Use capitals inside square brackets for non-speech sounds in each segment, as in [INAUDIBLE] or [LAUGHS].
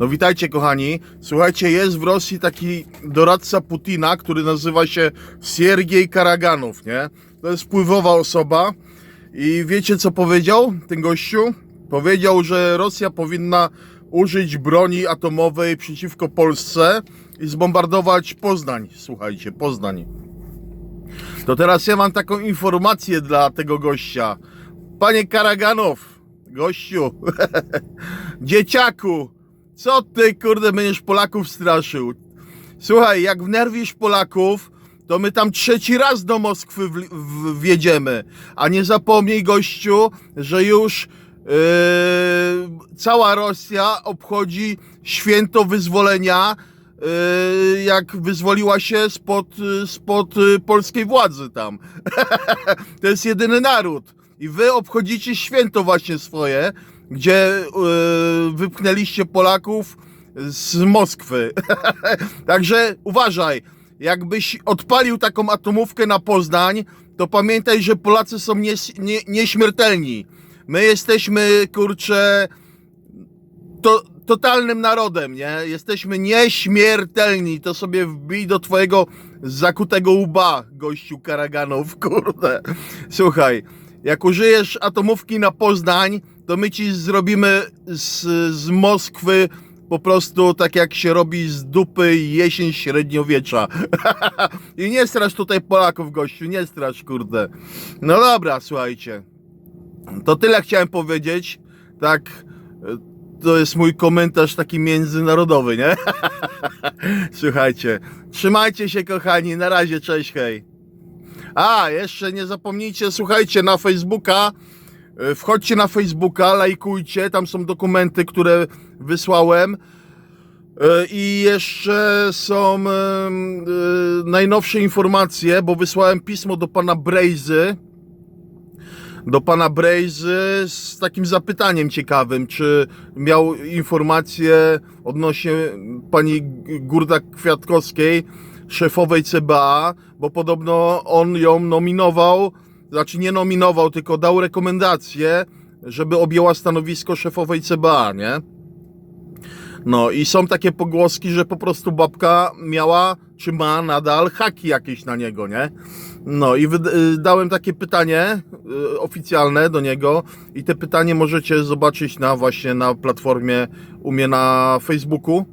No witajcie kochani. Słuchajcie, jest w Rosji taki doradca Putina, który nazywa się Siergiej Karaganow, nie? To jest wpływowa osoba i wiecie co powiedział ten gościu? Powiedział, że Rosja powinna użyć broni atomowej przeciwko Polsce i zbombardować Poznań. Słuchajcie, Poznań. To teraz ja mam taką informację dla tego gościa. Panie Karaganow, gościu, [LAUGHS] dzieciaku, co ty kurde będziesz Polaków straszył? Słuchaj, jak wnerwisz Polaków, to my tam trzeci raz do Moskwy w, w, wjedziemy. A nie zapomnij, gościu, że już yy, cała Rosja obchodzi święto wyzwolenia, yy, jak wyzwoliła się spod, spod polskiej władzy tam. [LAUGHS] to jest jedyny naród. I wy obchodzicie święto właśnie swoje, gdzie yy, wypchnęliście Polaków z Moskwy. [LAUGHS] Także uważaj, jakbyś odpalił taką atomówkę na Poznań, to pamiętaj, że Polacy są nies- nie, nieśmiertelni. My jesteśmy, kurczę, to, totalnym narodem, nie? Jesteśmy nieśmiertelni. To sobie wbij do twojego zakutego łba, gościu Karaganow, [LAUGHS] kurde. Słuchaj, jak użyjesz atomówki na Poznań, to my ci zrobimy z, z Moskwy po prostu tak jak się robi z dupy jesień średniowiecza. [LAUGHS] I nie strasz tutaj Polaków, gościu, nie strasz, kurde. No dobra, słuchajcie. To tyle chciałem powiedzieć. Tak, to jest mój komentarz taki międzynarodowy, nie? [LAUGHS] Słuchajcie, trzymajcie się kochani, na razie, cześć, hej. A, jeszcze nie zapomnijcie, słuchajcie, na Facebooka, wchodźcie na Facebooka, lajkujcie, tam są dokumenty, które wysłałem. E, I jeszcze są e, najnowsze informacje, bo wysłałem pismo do pana Brejzy, do pana Brejzy z takim zapytaniem ciekawym, czy miał informacje odnośnie pani Gurda Kwiatkowskiej, szefowej CBA, bo podobno on ją nominował, znaczy nie nominował, tylko dał rekomendację, żeby objęła stanowisko szefowej CBA, nie? No i są takie pogłoski, że po prostu babka miała, czy ma nadal haki jakieś na niego, nie? No i y, dałem takie pytanie y, oficjalne do niego i te pytanie możecie zobaczyć na właśnie na platformie u mnie na Facebooku.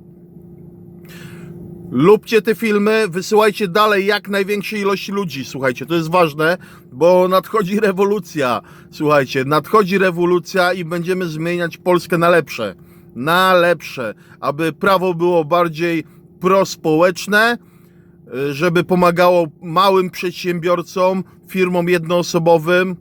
Lubcie te filmy, wysyłajcie dalej jak największej ilości ludzi. Słuchajcie, to jest ważne, bo nadchodzi rewolucja. Słuchajcie, nadchodzi rewolucja i będziemy zmieniać Polskę na lepsze. Na lepsze, aby prawo było bardziej prospołeczne, y, żeby pomagało małym przedsiębiorcom, firmom jednoosobowym.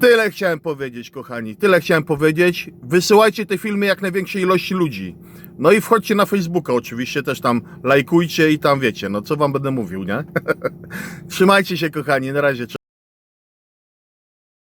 Tyle chciałem powiedzieć, kochani. Tyle chciałem powiedzieć. Wysyłajcie te filmy jak największej ilości ludzi. No i wchodźcie na Facebooka oczywiście, też tam lajkujcie i tam wiecie, no co wam będę mówił, nie? [LAUGHS] Trzymajcie się, kochani, na razie. Cześć.